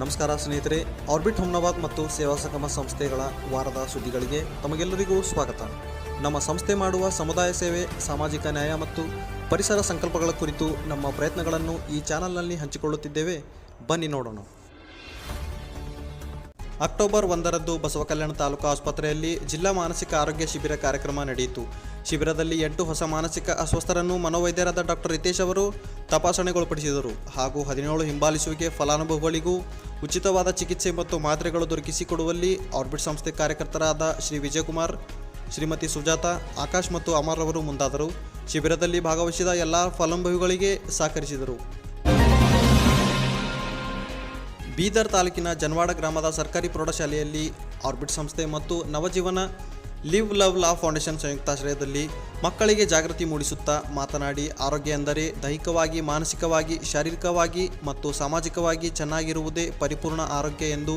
ನಮಸ್ಕಾರ ಸ್ನೇಹಿತರೆ ಆರ್ಬಿಟ್ ಹುಮ್ನಾಬಾದ್ ಮತ್ತು ಸೇವಾ ಸಂಗಮ ಸಂಸ್ಥೆಗಳ ವಾರದ ಸುದ್ದಿಗಳಿಗೆ ತಮಗೆಲ್ಲರಿಗೂ ಸ್ವಾಗತ. ನಮ್ಮ ಸಂಸ್ಥೆ ಮಾಡುವ ಸಮುದಾಯ ಸೇವೆ, ಸಾಮಾಜಿಕ ನ್ಯಾಯ ಮತ್ತು ಪರಿಸರ ಸಂಕಲ್ಪಗಳ ಕುರಿತು ನಮ್ಮ ಪ್ರಯತ್ನಗಳನ್ನು ಈ ಚಾನಲ್ನಲ್ಲಿ ಹಂಚಿಕೊಳ್ಳುತ್ತಿದ್ದೇವೆ. ಬನ್ನಿ ನೋಡೋಣ. ಅಕ್ಟೋಬರ್ ಒಂದರಂದು ಬಸವಕಲ್ಯಾಣ ತಾಲೂಕು ಆಸ್ಪತ್ರೆಯಲ್ಲಿ ಜಿಲ್ಲಾ ಮಾನಸಿಕ ಆರೋಗ್ಯ ಶಿಬಿರ ಕಾರ್ಯಕ್ರಮ ನಡೆಯಿತು. ಶಿಬಿರದಲ್ಲಿ ಎಂಟು ಹೊಸ ಮಾನಸಿಕ ಅಸ್ವಸ್ಥರನ್ನು ಮನೋವೈದ್ಯರಾದ ಡಾಕ್ಟರ್ ರಿತೇಶ್ ಅವರು ತಪಾಸಣೆಗೊಳಪಡಿಸಿದರು. ಹಾಗೂ ಹದಿನೇಳು ಹಿಂಬಾಲಿಸುವಿಕೆ ಫಲಾನುಭವಿಗಳಿಗೂ ಉಚಿತವಾದ ಚಿಕಿತ್ಸೆ ಮತ್ತು ಮಾತ್ರೆಗಳು ದೊರಕಿಸಿಕೊಡುವಲ್ಲಿ ಆರ್ಬಿಟ್ ಸಂಸ್ಥೆ ಕಾರ್ಯಕರ್ತರಾದ ಶ್ರೀ ವಿಜಯಕುಮಾರ್, ಶ್ರೀಮತಿ ಸುಜಾತ, ಆಕಾಶ್ ಮತ್ತು ಅಮರ್ ಅವರು ಮುಂದಾದರು. ಶಿಬಿರದಲ್ಲಿ ಭಾಗವಹಿಸಿದ ಎಲ್ಲ ಫಲಾನುಭವಿಗಳಿಗೆ ಸಹಕರಿಸಿದರು. ಬೀದರ್ ತಾಲೂಕಿನ ಜನವಾಡ ಗ್ರಾಮದ ಸರ್ಕಾರಿ ಪ್ರೌಢಶಾಲೆಯಲ್ಲಿ ಆರ್ಬಿಟ್ ಸಂಸ್ಥೆ ಮತ್ತು Navajeevana Live Love Laugh Foundation ಸಂಯುಕ್ತಾಶ್ರಯದಲ್ಲಿ ಮಕ್ಕಳಿಗೆ ಜಾಗೃತಿ ಮೂಡಿಸುತ್ತಾ ಮಾತನಾಡಿ, ಆರೋಗ್ಯ ಎಂದರೆ ದೈಹಿಕವಾಗಿ, ಮಾನಸಿಕವಾಗಿ, ಶಾರೀರಿಕವಾಗಿ ಮತ್ತು ಸಾಮಾಜಿಕವಾಗಿ ಚೆನ್ನಾಗಿರುವುದೇ ಪರಿಪೂರ್ಣ ಆರೋಗ್ಯ ಎಂದು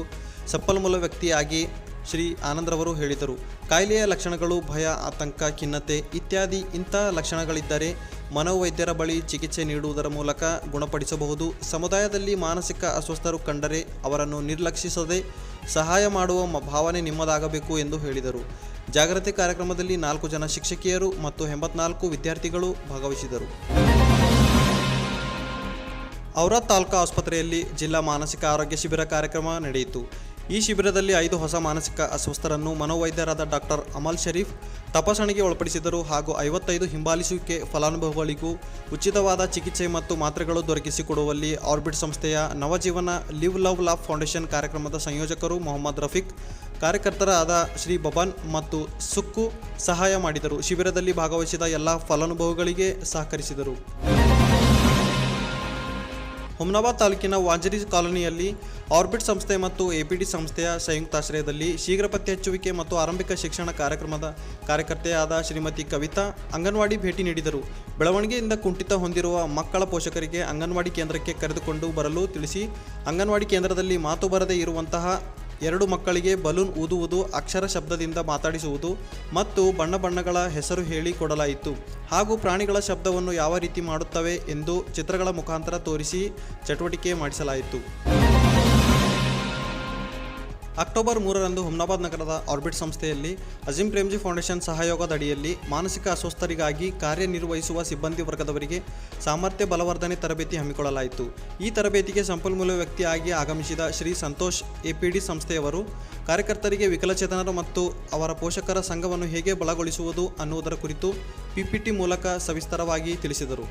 ಸಪ್ಪಲ್ಮೂಲ ವ್ಯಕ್ತಿಯಾಗಿ ಶ್ರೀ ಆನಂದ್ರವರು ಹೇಳಿದರು. ಕಾಯಿಲೆಯ ಲಕ್ಷಣಗಳು, ಭಯ, ಆತಂಕ, ಖಿನ್ನತೆ ಇತ್ಯಾದಿ ಇಂಥ ಲಕ್ಷಣಗಳಿದ್ದರೆ ಮನೋವೈದ್ಯರ ಬಳಿ ಚಿಕಿತ್ಸೆ ನೀಡುವುದರ ಮೂಲಕ ಗುಣಪಡಿಸಬಹುದು. ಸಮುದಾಯದಲ್ಲಿ ಮಾನಸಿಕ ಅಸ್ವಸ್ಥರು ಕಂಡರೆ ಅವರನ್ನು ನಿರ್ಲಕ್ಷಿಸದೆ ಸಹಾಯ ಮಾಡುವ ಭಾವನೆ ನಿಮ್ಮದಾಗಬೇಕು ಎಂದು ಹೇಳಿದರು. ಜಾಗೃತಿ ಕಾರ್ಯಕ್ರಮದಲ್ಲಿ ನಾಲ್ಕು ಜನ ಶಿಕ್ಷಕಿಯರು ಮತ್ತು ಎಂಬತ್ನಾಲ್ಕು ವಿದ್ಯಾರ್ಥಿಗಳು ಭಾಗವಹಿಸಿದರು. ಔರಾದ್ ತಾಲೂಕಾ ಆಸ್ಪತ್ರೆಯಲ್ಲಿ ಜಿಲ್ಲಾ ಮಾನಸಿಕ ಆರೋಗ್ಯ ಶಿಬಿರ ಕಾರ್ಯಕ್ರಮ ನಡೆಯಿತು. ಈ ಶಿಬಿರದಲ್ಲಿ ಐದು ಹೊಸ ಮಾನಸಿಕ ಅಸ್ವಸ್ಥರನ್ನು ಮನೋವೈದ್ಯರಾದ ಡಾಕ್ಟರ್ ಅಮಲ್ ಶರೀಫ್ ತಪಾಸಣೆಗೆ ಒಳಪಡಿಸಿದರು ಹಾಗೂ ಐವತ್ತೈದು ಹಿಂಬಾಲಿಸುವಿಕೆ ಫಲಾನುಭವಿಗಳಿಗೂ ಉಚಿತವಾದ ಚಿಕಿತ್ಸೆ ಮತ್ತು ಮಾತ್ರೆಗಳು ದೊರಕಿಸಿಕೊಡುವಲ್ಲಿ ಆರ್ಬಿಟ್ ಸಂಸ್ಥೆಯ Navajeevana Live Love Laugh Foundation ಕಾರ್ಯಕ್ರಮದ ಸಂಯೋಜಕರು ಮೊಹಮ್ಮದ್ ರಫೀಕ್, ಕಾರ್ಯಕರ್ತರಾದ ಶ್ರೀ ಬಬನ್ ಮತ್ತು ಸುಕ್ಕು ಸಹಾಯ ಮಾಡಿದರು. ಶಿಬಿರದಲ್ಲಿ ಭಾಗವಹಿಸಿದ ಎಲ್ಲ ಫಲಾನುಭವಿಗಳಿಗೆ ಸಹಕರಿಸಿದರು. ಹುಮ್ನಾಬಾದ್ ತಾಲೂಕಿನ ವಾಂಜರಿ ಕಾಲೋನಿಯಲ್ಲಿ ಆರ್ಬಿಟ್ ಸಂಸ್ಥೆ ಮತ್ತು ಎಪಿಡಿ ಸಂಸ್ಥೆಯ ಸಂಯುಕ್ತಾಶ್ರಯದಲ್ಲಿ ಶೀಘ್ರ ಪತ್ತೆ ಹಚ್ಚುವಿಕೆ ಮತ್ತು ಆರಂಭಿಕ ಶಿಕ್ಷಣ ಕಾರ್ಯಕ್ರಮದ ಕಾರ್ಯಕರ್ತೆಯಾದ ಶ್ರೀಮತಿ ಕವಿತಾ ಅಂಗನವಾಡಿ ಭೇಟಿ ನೀಡಿದರು. ಬೆಳವಣಿಗೆಯಿಂದ ಕುಂಠಿತ ಹೊಂದಿರುವ ಮಕ್ಕಳ ಪೋಷಕರಿಗೆ ಅಂಗನವಾಡಿ ಕೇಂದ್ರಕ್ಕೆ ಕರೆದುಕೊಂಡು ಬರಲು ತಿಳಿಸಿ ಅಂಗನವಾಡಿ ಕೇಂದ್ರದಲ್ಲಿ ಮಾತು ಬರದೇ ಇರುವಂತಹ ಎರಡು ಮಕ್ಕಳಿಗೆ ಬಲೂನ್ ಊದುವುದು ಅಕ್ಷರ ಶಬ್ದದಿಂದ ಮಾತಾಡಿಸುವುದು ಮತ್ತು ಬಣ್ಣ ಬಣ್ಣಗಳ ಹೆಸರು ಹೇಳಿ ಕೊಡಲಾಯಿತು. ಹಾಗೂ ಪ್ರಾಣಿಗಳ ಶಬ್ದವನ್ನು ಯಾವ ರೀತಿ ಮಾಡುತ್ತವೆ ಎಂದು ಚಿತ್ರಗಳ ಮುಖಾಂತರ ತೋರಿಸಿ ಚಟುವಟಿಕೆ ಮಾಡಿಸಲಾಯಿತು. ಅಕ್ಟೋಬರ್ ಮೂರರಂದು ಹುಮ್ನಾಬಾದ್ ನಗರದ ಆರ್ಬಿಟ್ ಸಂಸ್ಥೆಯಲ್ಲಿ ಅಜಿಂ ಪ್ರೇಮ್ಜಿ ಫೌಂಡೇಶನ್ ಸಹಯೋಗದ ಅಡಿಯಲ್ಲಿ ಮಾನಸಿಕ ಅಸ್ವಸ್ಥರಿಗಾಗಿ ಕಾರ್ಯನಿರ್ವಹಿಸುವ ಸಿಬ್ಬಂದಿ ವರ್ಗದವರಿಗೆ ಸಾಮರ್ಥ್ಯ ಬಲವರ್ಧನೆ ತರಬೇತಿ ಹಮ್ಮಿಕೊಳ್ಳಲಾಯಿತು. ಈ ತರಬೇತಿಗೆ ಸಂಪನ್ಮೂಲ ವ್ಯಕ್ತಿಯಾಗಿ ಆಗಮಿಸಿದ ಶ್ರೀ ಸಂತೋಷ್ ಎಪಿಡಿ ಸಂಸ್ಥೆಯವರು ಕಾರ್ಯಕರ್ತರಿಗೆ ವಿಕಲಚೇತನರು ಮತ್ತು ಅವರ ಪೋಷಕರ ಸಂಘವನ್ನು ಹೇಗೆ ಬಲಗೊಳಿಸುವುದು ಅನ್ನುವುದರ ಕುರಿತು ಪಿಪಿಟಿ ಮೂಲಕ ಸವಿಸ್ತರವಾಗಿ ತಿಳಿಸಿದರು.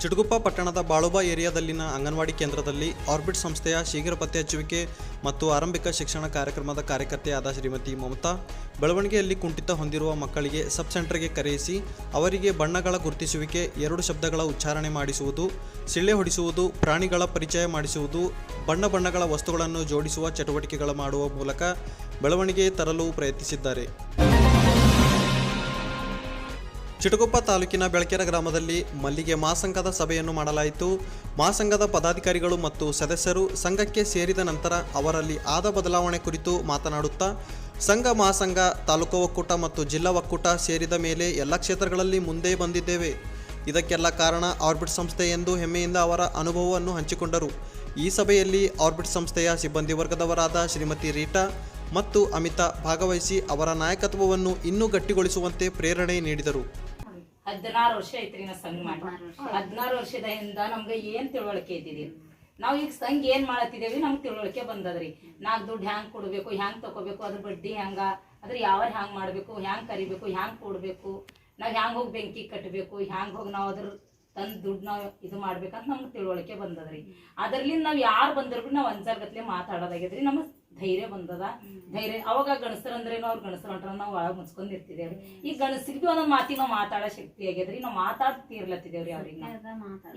ಚಿಟಗುಪ್ಪ ಪಟ್ಟಣದ ಬಾಳುಬಾ ಏರಿಯಾದಲ್ಲಿನ ಅಂಗನವಾಡಿ ಕೇಂದ್ರದಲ್ಲಿ ಆರ್ಬಿಟ್ ಸಂಸ್ಥೆಯ ಶೀಘ್ರ ಪತ್ತೆ ಹಚ್ಚುವಿಕೆ ಮತ್ತು ಆರಂಭಿಕ ಶಿಕ್ಷಣ ಕಾರ್ಯಕ್ರಮದ ಕಾರ್ಯಕರ್ತೆಯಾದ ಶ್ರೀಮತಿ ಮಮತಾ, ಬೆಳವಣಿಗೆಯಲ್ಲಿ ಕುಂಠಿತ ಹೊಂದಿರುವ ಮಕ್ಕಳಿಗೆ ಸಬ್ ಸೆಂಟರ್ಗೆ ಕರೆಯಿಸಿ ಅವರಿಗೆ ಬಣ್ಣಗಳ ಗುರುತಿಸುವಿಕೆ, ಎರಡು ಶಬ್ದಗಳ ಉಚ್ಚಾರಣೆ ಮಾಡಿಸುವುದು, ಸಿಳ್ಳೆ ಹೊಡಿಸುವುದು, ಪ್ರಾಣಿಗಳ ಪರಿಚಯ ಮಾಡಿಸುವುದು, ಬಣ್ಣ ಬಣ್ಣಗಳ ವಸ್ತುಗಳನ್ನು ಜೋಡಿಸುವ ಚಟುವಟಿಕೆಗಳ ಮಾಡುವ ಮೂಲಕ ಬೆಳವಣಿಗೆ ತರಲು ಪ್ರಯತ್ನಿಸಿದ್ದಾರೆ. ಚಿಟಗುಪ್ಪ ತಾಲೂಕಿನ ಬೆಳಕೆರೆ ಗ್ರಾಮದಲ್ಲಿ ಮಲ್ಲಿಗೆ ಮಾಸಂಘದ ಸಭೆಯನ್ನು ಮಾಡಲಾಯಿತು. ಮಹಾಸಂಘದ ಪದಾಧಿಕಾರಿಗಳು ಮತ್ತು ಸದಸ್ಯರು ಸಂಘಕ್ಕೆ ಸೇರಿದ ನಂತರ ಅವರಲ್ಲಿ ಆದ ಬದಲಾವಣೆ ಕುರಿತು ಮಾತನಾಡುತ್ತಾ, ಸಂಘ ಮಹಾಸಂಘ ತಾಲೂಕು ಒಕ್ಕೂಟ ಮತ್ತು ಜಿಲ್ಲಾ ಒಕ್ಕೂಟ ಸೇರಿದ ಮೇಲೆ ಎಲ್ಲ ಕ್ಷೇತ್ರಗಳಲ್ಲಿ ಮುಂದೆ ಬಂದಿದ್ದೇವೆ. ಇದಕ್ಕೆಲ್ಲ ಕಾರಣ ಆರ್ಬಿಟ್ ಸಂಸ್ಥೆ ಎಂದು ಹೆಮ್ಮೆಯಿಂದ ಅವರ ಅನುಭವವನ್ನು ಹಂಚಿಕೊಂಡರು. ಈ ಸಭೆಯಲ್ಲಿ ಆರ್ಬಿಟ್ ಸಂಸ್ಥೆಯ ಸಿಬ್ಬಂದಿ ವರ್ಗದವರಾದ ಶ್ರೀಮತಿ ರೀಟಾ ಮತ್ತು ಅಮಿತಾ ಭಾಗವಹಿಸಿ ಅವರ ನಾಯಕತ್ವವನ್ನು ಇನ್ನೂ ಗಟ್ಟಿಗೊಳಿಸುವಂತೆ ಪ್ರೇರಣೆ ನೀಡಿದರು. ಹದಿನಾರು ವರ್ಷ ಐತ್ರಿ ನಾ ಸಂಘ ಮಾಡಿ. ಹದಿನಾರು ವರ್ಷದಿಂದ ನಮ್ಗೆ ಏನ್ ತಿಳುವಳಿಕೆ ಇದ್ದಿದಿ? ನಾವ್ ಈಗ ಸಂಘ ಏನ್ ಮಾಡತ್ತಿದೇವಿ ನಮ್ಗೆ ತಿಳುವಳಿಕೆ ಬಂದದ್ರಿ. ನಾಕ್ ದುಡ್ಡು ಹ್ಯಾಂಗ್ ಕೊಡ್ಬೇಕು ಹ್ಯಾಂಗ್ ತಗೋಬೇಕು ಅದ್ರ ಬಡ್ಡಿ ಹೆಂಗ ಅದ್ರ ಯಾವ ಹ್ಯಾಂಗ್ ಮಾಡ್ಬೇಕು ಹ್ಯಾಂಗ್ ಕರಿಬೇಕು ಹ್ಯಾಂಗ್ ಕೊಡ್ಬೇಕು ನಾವ್ ಹ್ಯಾಂಗ್ ಹೋಗಿ ಬೆಂಕಿ ಕಟ್ಟಬೇಕು ಹ್ಯಾಂಗ್ ಹೋಗಿ ನಾವ್ ಅದ್ರ ತಂದ್ ದುಡ್ಡು ನಾವ್ ಇದು ಮಾಡ್ಬೇಕಂತ ನಮ್ಗೆ ತಿಳುವಳಿಕೆ ಬಂದದ್ರಿ. ಅದ್ರಲ್ಲಿ ನಾವ್ ಯಾರು ಬಂದ್ರು ನಾವ್ ಗತ್ಲೆ ಮಾತಾಡೋದಾಗ್ಯದ್ರಿ. ನಮಗ್ ಧೈರ್ಯ ಬಂದದ. ಧೈರ್ಯ ಅವಾಗ ಗಣಸರಂದ್ರೇನು ಅವ್ರ ಗಣಸರ ಹೊಂಟ್ರ ನಾವು ಒಳಗ್ ಮುಚ್ಕೊಂಡ್ ಈ ಈಗ ಗಣಸರಿಗೆ ಒಂದೊಂದ್ ಮಾತಿಗೆ ನಾವ್ ಮಾತಾಡೋ ಶಕ್ತಿ ಆಗ್ಯದ್ರಿ. ನಾವ್ ಮಾತಾಡ್ತಿರ್ಲತ್ತಿದೇವ್ರಿ ಅವ್ರಿಗೆ.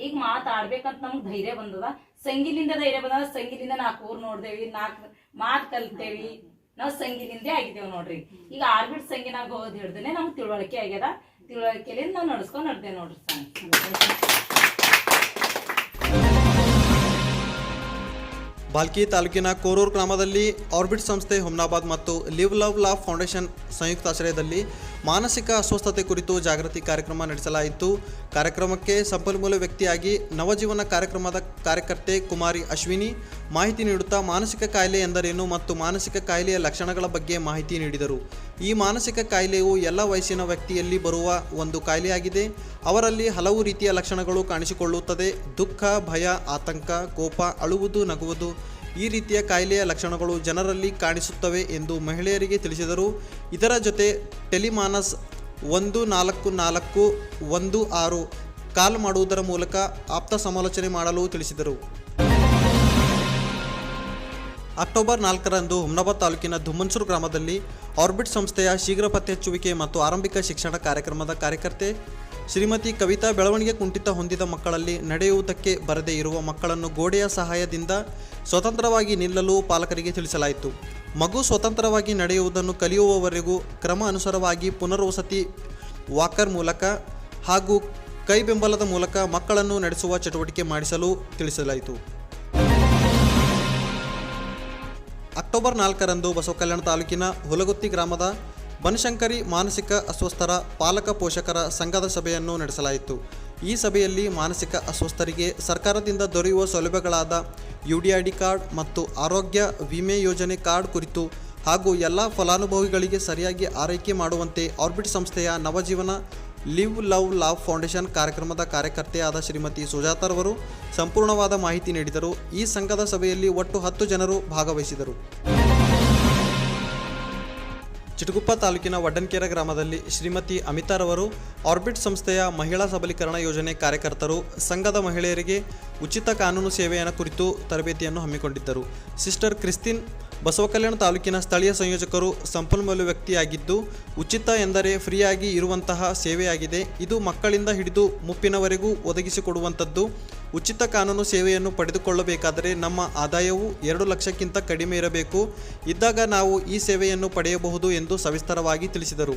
ಈಗ ಮಾತಾಡ್ಬೇಕಂತ ನಮ್ಗ್ ಧೈರ್ಯ ಬಂದದ. ಸಂಗಿಲಿಂದ ಧೈರ್ಯ ಬಂದದ. ಸಂಗಿಲಿಂದ ನಾಲ್ಕು ಊರ್ ನೋಡ್ದೇವಿ ನಾಲ್ಕು ಮಾತ್ ಕಲ್ತೇವಿ. ನಾವ್ ಸಂಗಿಲಿಂದೇ ಆಗಿದ್ದೇವ್ ನೋಡ್ರಿ. ಈಗ ಆರ್ಬಿಟ್ ಸಂಗಿನಾಗ ಹೋದ್ ಹಿಡ್ದನೆ ನಮ್ಗ್ ತಿಳುವಳಿಕೆ ಆಗ್ಯದ. ತಿಳುವಳಿಕೆಲಿಂದ ನಾವ್ ನಡ್ಸ್ಕೊಂಡ್ ನಡ್ದೇವ್ ನೋಡ್ರಿ ಬಾಲ್ಕಿ ತಾಲೂಕಿನ ಕೋರೂರು ಗ್ರಾಮದಲ್ಲಿ ಆರ್ಬಿಟ್ ಸಂಸ್ಥೆ ಹುಮ್ನಾಬಾದ್ ಮತ್ತು ಲಿವ್ ಲವ್ ಲಾ ಫೌಂಡೇಶನ್ ಸಂಯುಕ್ತಾಶ್ರಯದಲ್ಲಿ ಮಾನಸಿಕ ಅಸ್ವಸ್ಥತೆ ಕುರಿತು ಜಾಗೃತಿ ಕಾರ್ಯಕ್ರಮ ನಡೆಸಲಾಯಿತು. ಕಾರ್ಯಕ್ರಮಕ್ಕೆ ಸಂಪನ್ಮೂಲ ವ್ಯಕ್ತಿಯಾಗಿ ನವಜೀವನ ಕಾರ್ಯಕ್ರಮದ ಕಾರ್ಯಕರ್ತೆ ಕುಮಾರಿ ಅಶ್ವಿನಿ ಮಾಹಿತಿ ನೀಡುತ್ತಾ ಮಾನಸಿಕ ಕಾಯಿಲೆ ಎಂದರೇನು ಮತ್ತು ಮಾನಸಿಕ ಕಾಯಿಲೆಯ ಲಕ್ಷಣಗಳ ಬಗ್ಗೆ ಮಾಹಿತಿ ನೀಡಿದರು. ಈ ಮಾನಸಿಕ ಕಾಯಿಲೆಯು ಎಲ್ಲ ವಯಸ್ಸಿನ ವ್ಯಕ್ತಿಯಲ್ಲಿ ಬರುವ ಒಂದು ಕಾಯಿಲೆಯಾಗಿದೆ. ಅವರಲ್ಲಿ ಹಲವು ರೀತಿಯ ಲಕ್ಷಣಗಳು ಕಾಣಿಸಿಕೊಳ್ಳುತ್ತದೆ. ದುಃಖ, ಭಯ, ಆತಂಕ, ಕೋಪ, ಅಳುವುದು, ನಗುವುದು ಈ ರೀತಿಯ ಕಾಯಿಲೆಯ ಲಕ್ಷಣಗಳು ಜನರಲ್ಲಿ ಕಾಣಿಸುತ್ತವೆ ಎಂದು ಮಹಿಳೆಯರಿಗೆ ತಿಳಿಸಿದರು. ಇದರ ಜೊತೆ ಟೆಲಿಮಾನಸ್ ಒಂದು ನಾಲ್ಕು ನಾಲ್ಕು ಒಂದು ಆರು ಕಾಲ್ ಮಾಡುವುದರ ಮೂಲಕ ಆಪ್ತ ಸಮಾಲೋಚನೆ ಮಾಡಲು ತಿಳಿಸಿದರು. ಅಕ್ಟೋಬರ್ ನಾಲ್ಕರಂದು ಹುಮ್ನಾಬಾದ್ ತಾಲೂಕಿನ ಧುಮ್ಮನ್ಸೂರು ಗ್ರಾಮದಲ್ಲಿ ಆರ್ಬಿಟ್ ಸಂಸ್ಥೆಯ ಶೀಘ್ರ ಪತ್ತೆಹಚ್ಚುವಿಕೆ ಮತ್ತು ಆರಂಭಿಕ ಶಿಕ್ಷಣ ಕಾರ್ಯಕ್ರಮದ ಕಾರ್ಯಕರ್ತೆ ಶ್ರೀಮತಿ ಕವಿತಾ ಬೆಳವಣಿಗೆ ಕುಂಠಿತ ಹೊಂದಿದ ಮಕ್ಕಳಲ್ಲಿ ನಡೆಯುವುದಕ್ಕೆ ಬರದೇ ಇರುವ ಮಕ್ಕಳನ್ನು ಗೋಡೆಯ ಸಹಾಯದಿಂದ ಸ್ವತಂತ್ರವಾಗಿ ನಿಲ್ಲಲು ಪಾಲಕರಿಗೆ ತಿಳಿಸಲಾಯಿತು. ಮಗು ಸ್ವತಂತ್ರವಾಗಿ ನಡೆಯುವುದನ್ನು ಕಲಿಯುವವರೆಗೂ ಕ್ರಮ ಅನುಸಾರವಾಗಿ ಪುನರ್ವಸತಿ ವಾಕರ್ ಮೂಲಕ ಹಾಗೂ ಕೈ ಬೆಂಬಲದ ಮೂಲಕ ಮಕ್ಕಳನ್ನು ನಡೆಸುವ ಚಟುವಟಿಕೆ ಮಾಡಿಸಲು ತಿಳಿಸಲಾಯಿತು. ಅಕ್ಟೋಬರ್ ನಾಲ್ಕರಂದು ಬಸವಕಲ್ಯಾಣ ತಾಲೂಕಿನ ಹುಲಗುತ್ತಿ ಗ್ರಾಮದ ಬನಶಂಕರಿ ಮಾನಸಿಕ ಅಸ್ವಸ್ಥರ ಪಾಲಕ ಪೋಷಕರ ಸಂಘದ ಸಭೆಯನ್ನು ನಡೆಸಲಾಯಿತು. ಈ ಸಭೆಯಲ್ಲಿ ಮಾನಸಿಕ ಅಸ್ವಸ್ಥರಿಗೆ ಸರ್ಕಾರದಿಂದ ದೊರೆಯುವ ಸೌಲಭ್ಯಗಳಾದ U D I D card ಮತ್ತು ಆರೋಗ್ಯ ವಿಮೆ ಯೋಜನೆ ಕಾರ್ಡ್ ಕುರಿತು ಹಾಗೂ ಎಲ್ಲ ಫಲಾನುಭವಿಗಳಿಗೆ ಸರಿಯಾಗಿ ಆರೈಕೆ ಮಾಡುವಂತೆ ಆರ್ಬಿಟ್ ಸಂಸ್ಥೆಯ Navajeevana Live Love Laugh Foundation ಕಾರ್ಯಕ್ರಮದ ಕಾರ್ಯಕರ್ತೆಯಾದ ಶ್ರೀಮತಿ ಸುಜಾತಾರವರು ಸಂಪೂರ್ಣವಾದ ಮಾಹಿತಿ ನೀಡಿದರು. ಈ ಸಂಘದ ಸಭೆಯಲ್ಲಿ ಒಟ್ಟು ಹತ್ತು ಜನರು ಭಾಗವಹಿಸಿದರು. ಚಿಟಗುಪ್ಪ ತಾಲೂಕಿನ ವಡ್ಡನ್ಕೆರೆ ಗ್ರಾಮದಲ್ಲಿ ಶ್ರೀಮತಿ ಅಮಿತಾರವರು ಆರ್ಬಿಟ್ ಸಂಸ್ಥೆಯ ಮಹಿಳಾ ಸಬಲೀಕರಣ ಯೋಜನೆ ಕಾರ್ಯಕರ್ತರು, ಸಂಘದ ಮಹಿಳೆಯರಿಗೆ ಉಚಿತ ಕಾನೂನು ಸೇವೆಯನ್ನು ಕುರಿತು ತರಬೇತಿಯನ್ನು ಹಮ್ಮಿಕೊಂಡಿದ್ದರು. ಸಿಸ್ಟರ್ ಕ್ರಿಸ್ತಿನ್ ಬಸವಕಲ್ಯಾಣ ತಾಲೂಕಿನ ಸ್ಥಳೀಯ ಸಂಯೋಜಕರು ಸಂಪನ್ಮೂಲ ವ್ಯಕ್ತಿಯಾಗಿದ್ದು, ಉಚಿತ ಎಂದರೆ ಫ್ರೀಯಾಗಿ ಇರುವಂತಹ ಸೇವೆಯಾಗಿದೆ. ಇದು ಮಕ್ಕಳಿಂದ ಹಿಡಿದು ಮುಪ್ಪಿನವರೆಗೂ ಒದಗಿಸಿಕೊಡುವಂಥದ್ದು. ಉಚಿತ ಕಾನೂನು ಸೇವೆಯನ್ನು ಪಡೆದುಕೊಳ್ಳಬೇಕಾದರೆ ನಮ್ಮ ಆದಾಯವು ಎರಡು ಲಕ್ಷಕ್ಕಿಂತ ಕಡಿಮೆ ಇರಬೇಕು. ಇದ್ದಾಗ ನಾವು ಈ ಸೇವೆಯನ್ನು ಪಡೆಯಬಹುದು ಎಂದು ಸವಿಸ್ತಾರವಾಗಿ ತಿಳಿಸಿದರು.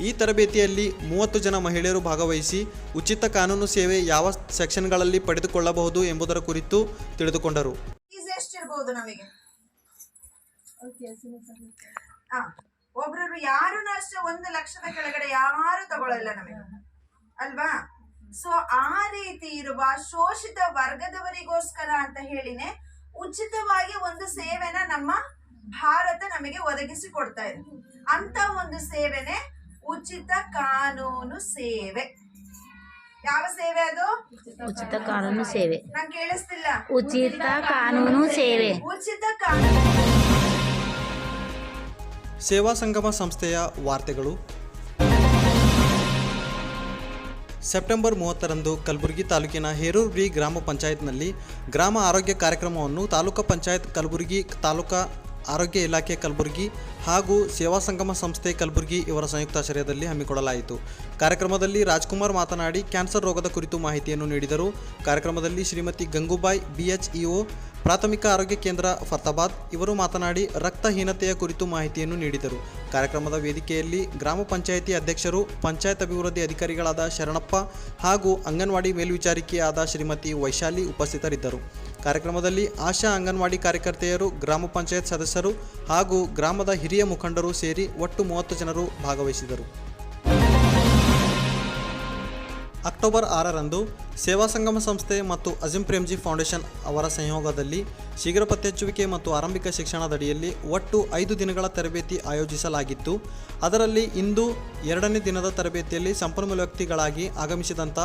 ಈ ತರಬೇತಿಯಲ್ಲಿ ಮೂವತ್ತು ಜನ ಮಹಿಳೆಯರು ಭಾಗವಹಿಸಿ ಉಚಿತ ಕಾನೂನು ಸೇವೆ ಯಾವ ಸೆಕ್ಷನ್ಗಳಲ್ಲಿ ಪಡೆದುಕೊಳ್ಳಬಹುದು ಎಂಬುದರ ಕುರಿತು ತಿಳಿದುಕೊಂಡರು. ಫೀಸ್ ಎಷ್ಟಿರ್ಬೋದು ನಮಗೆ ಹಾ ಒಬ್ರು ಯಾರು ಅಷ್ಟೇ ಒಂದು ಲಕ್ಷದ ಕೆಳಗಡೆ ಯಾರು ತಗೊಳ್ಳಲ್ಲ ನಮಗೆ. ಅಲ್ವಾ? ಸೊ ಆ ರೀತಿ ಇರುವ ಶೋಷಿತ ವರ್ಗದವರಿಗೋಸ್ಕರ ಅಂತ ಹೇಳಿನೇ ಉಚಿತವಾಗಿ ಒಂದು ಸೇವೆನ ನಮ್ಮ ಭಾರತ ನಮಗೆ ಒದಗಿಸಿ ಕೊಡ್ತಾ ಇದೆ. ಅಂತ ಒಂದು ಸೇವೆನೆ ಉಚಿತ ಕಾನೂನು ಸೇವೆ. ಯಾವ ಸೇವೆ ಅದು? ಉಚಿತ ಕಾನೂನು ಸೇವೆ. ನಂಗೆ ಕೇಳಿಸ್ತಿಲ್ಲ. ಉಚಿತ ಕಾನೂನು ಸೇವೆ. ಉಚಿತ ಕಾನೂನು ಸೇವಾ ಸಂಗಮ ಸಂಸ್ಥೆಯ ವಾರ್ತೆಗಳು. ಸೆಪ್ಟೆಂಬರ್ ಮೂವತ್ತರಂದು ಕಲಬುರಗಿ ತಾಲೂಕಿನ ಹೇರೂರು ಬಿ ಗ್ರಾಮ ಪಂಚಾಯತ್ನಲ್ಲಿ ಗ್ರಾಮ ಆರೋಗ್ಯ ಕಾರ್ಯಕ್ರಮವನ್ನು ತಾಲೂಕು ಪಂಚಾಯತ್ ಕಲಬುರಗಿ, ತಾಲೂಕಾ ಆರೋಗ್ಯ ಇಲಾಖೆ ಕಲಬುರಗಿ ಹಾಗೂ ಸೇವಾ ಸಂಗಮ ಸಂಸ್ಥೆ ಕಲಬುರಗಿ ಇವರ ಸಂಯುಕ್ತಾಶ್ರಯದಲ್ಲಿ ಹಮ್ಮಿಕೊಳ್ಳಲಾಯಿತು. ಕಾರ್ಯಕ್ರಮದಲ್ಲಿ ರಾಜ್ಕುಮಾರ್ ಮಾತನಾಡಿ, ಕ್ಯಾನ್ಸರ್ ರೋಗದ ಕುರಿತು ಮಾಹಿತಿಯನ್ನು ನೀಡಿದರು. ಕಾರ್ಯಕ್ರಮದಲ್ಲಿ ಶ್ರೀಮತಿ ಗಂಗೂಬಾಯಿ, ಬಿಎಚ್ಇಒ ಪ್ರಾಥಮಿಕ ಆರೋಗ್ಯ ಕೇಂದ್ರ ಫರ್ತಾಬಾದ್ ಇವರು ಮಾತನಾಡಿ, ರಕ್ತಹೀನತೆಯ ಕುರಿತು ಮಾಹಿತಿಯನ್ನು ನೀಡಿದರು. ಕಾರ್ಯಕ್ರಮದ ವೇದಿಕೆಯಲ್ಲಿ ಗ್ರಾಮ ಪಂಚಾಯಿತಿ ಅಧ್ಯಕ್ಷರು, ಪಂಚಾಯತ್ ಅಭಿವೃದ್ಧಿ ಅಧಿಕಾರಿಗಳಾದ ಶರಣಪ್ಪ ಹಾಗೂ ಅಂಗನವಾಡಿ ಮೇಲ್ವಿಚಾರಿಕೆಯಾದ ಶ್ರೀಮತಿ ವೈಶಾಲಿ ಉಪಸ್ಥಿತರಿದ್ದರು. ಕಾರ್ಯಕ್ರಮದಲ್ಲಿ ಆಶಾ ಅಂಗನವಾಡಿ ಕಾರ್ಯಕರ್ತೆಯರು, ಗ್ರಾಮ ಪಂಚಾಯತ್ ಸದಸ್ಯರು ಹಾಗೂ ಗ್ರಾಮದ ಹಿರಿಯ ಮುಖಂಡರು ಸೇರಿ ಒಟ್ಟು ಮೂವತ್ತು ಜನರು ಭಾಗವಹಿಸಿದರು. ಅಕ್ಟೋಬರ್ ಆರರಂದು ಸೇವಾ ಸಂಗಮ ಸಂಸ್ಥೆ ಮತ್ತು ಅಜಿಂ ಪ್ರೇಮ್ಜಿ ಫೌಂಡೇಶನ್ ಅವರ ಸಂಯೋಗದಲ್ಲಿ ಶೀಘ್ರ ಪತ್ತೆಹಚ್ಚುವಿಕೆ ಮತ್ತು ಆರಂಭಿಕ ಶಿಕ್ಷಣದಡಿಯಲ್ಲಿ ಒಟ್ಟು ಐದು ದಿನಗಳ ತರಬೇತಿ ಆಯೋಜಿಸಲಾಗಿತ್ತು. ಅದರಲ್ಲಿ ಇಂದು ಎರಡನೇ ದಿನದ ತರಬೇತಿಯಲ್ಲಿ ಸಂಪನ್ಮೂಲ ವ್ಯಕ್ತಿಗಳಾಗಿ ಆಗಮಿಸಿದಂಥ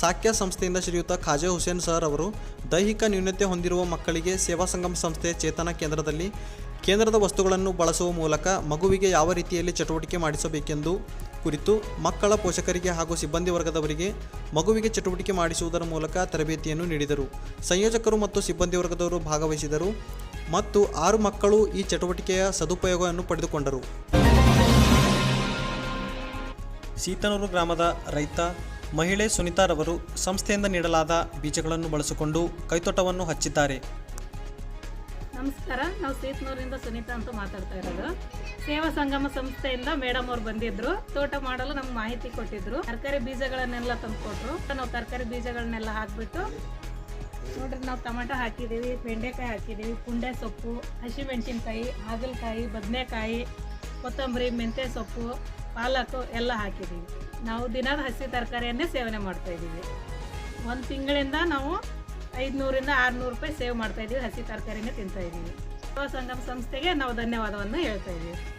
ಸಾಕ್ಯ ಸಂಸ್ಥೆಯಿಂದ ಶ್ರೀಯುತ ಖಾಜೆ ಹುಸೇನ್ ಸರ್ ಅವರು ದೈಹಿಕ ನ್ಯೂನತೆ ಹೊಂದಿರುವ ಮಕ್ಕಳಿಗೆ ಸೇವಾ ಸಂಗಮ ಸಂಸ್ಥೆಯ ಚೇತನ ಕೇಂದ್ರದಲ್ಲಿ ಕೇಂದ್ರದ ವಸ್ತುಗಳನ್ನು ಬಳಸುವ ಮೂಲಕ ಮಗುವಿಗೆ ಯಾವ ರೀತಿಯಲ್ಲಿ ಚಟುವಟಿಕೆ ಮಾಡಿಸಬೇಕೆಂದು ಕುರಿತು ಮಕ್ಕಳ ಪೋಷಕರಿಗೆ ಹಾಗೂ ಸಿಬ್ಬಂದಿ ವರ್ಗದವರಿಗೆ ಮಗುವಿಗೆ ಚಟುವಟಿಕೆ ಮಾಡಿಸುವುದರ ಮೂಲಕ ತರಬೇತಿಯನ್ನು ನೀಡಿದರು. ಸಂಯೋಜಕರು ಮತ್ತು ಸಿಬ್ಬಂದಿ ವರ್ಗದವರು ಭಾಗವಹಿಸಿದರು ಮತ್ತು ಆರು ಮಕ್ಕಳು ಈ ಚಟುವಟಿಕೆಯ ಸದುಪಯೋಗವನ್ನು ಪಡೆದುಕೊಂಡರು. ಸೀತನೂರು ಗ್ರಾಮದ ರೈತ, ಮಹಿಳೆ ಸುನಿತಾರವರು ಸಂಸ್ಥೆಯಿಂದ ನೀಡಲಾದ ಬೀಜಗಳನ್ನು ಬಳಸಿಕೊಂಡು ಕೈತೋಟವನ್ನು ಹಚ್ಚಿದ್ದಾರೆ. ನಮಸ್ಕಾರ. ನಾವು ಸೀತ್ನೂರಿಂದ ಸುನೀತಾ ಅಂತ ಮಾತಾಡ್ತಾ ಇರೋದು. ಸೇವಾ ಸಂಗಮ ಸಂಸ್ಥೆಯಿಂದ ಮೇಡಮ್ ಅವ್ರು ಬಂದಿದ್ರು. ತೋಟ ಮಾಡಲು ನಮ್ಗೆ ಮಾಹಿತಿ ಕೊಟ್ಟಿದ್ರು. ತರಕಾರಿ ಬೀಜಗಳನ್ನೆಲ್ಲ ತಂದುಕೊಟ್ರು. ನಾವು ತರಕಾರಿ ಬೀಜಗಳನ್ನೆಲ್ಲ ಹಾಕ್ಬಿಟ್ಟು ನೋಡ್ರಿ, ನಾವು ಟೊಮೆಟೊ ಹಾಕಿದ್ದೀವಿ, ಬೆಂಡೆಕಾಯಿ ಹಾಕಿದ್ದೀವಿ ಪುಂಡೆ ಸೊಪ್ಪು, ಹಸಿಮೆಣಸಿನ್ಕಾಯಿ, ಹಾಗಲಕಾಯಿ, ಬದನೆಕಾಯಿ, ಕೊತ್ತಂಬರಿ, ಮೆಂತ್ಯ ಸೊಪ್ಪು, ಪಾಲಕು ಎಲ್ಲ ಹಾಕಿದ್ದೀವಿ. ನಾವು ದಿನದ ಹಸಿ ತರಕಾರಿಯನ್ನೇ ಸೇವನೆ ಮಾಡ್ತಾ ಇದ್ದೀವಿ. ಒಂದು ತಿಂಗಳಿಂದ ನಾವು ಐದುನೂರಿಂದ ಆರುನೂರು ರೂಪಾಯಿ ಸೇವ್ ಮಾಡ್ತಾ ಇದ್ದೀವಿ, ಹಸಿ ತರಕಾರಿನೇ ತಿಂತಾ ಇದ್ದೀವಿ. ಸಂಘ ಸಂಸ್ಥೆಗೆ ನಾವು ಧನ್ಯವಾದವನ್ನು ಹೇಳ್ತಾ ಇದ್ದೀವಿ.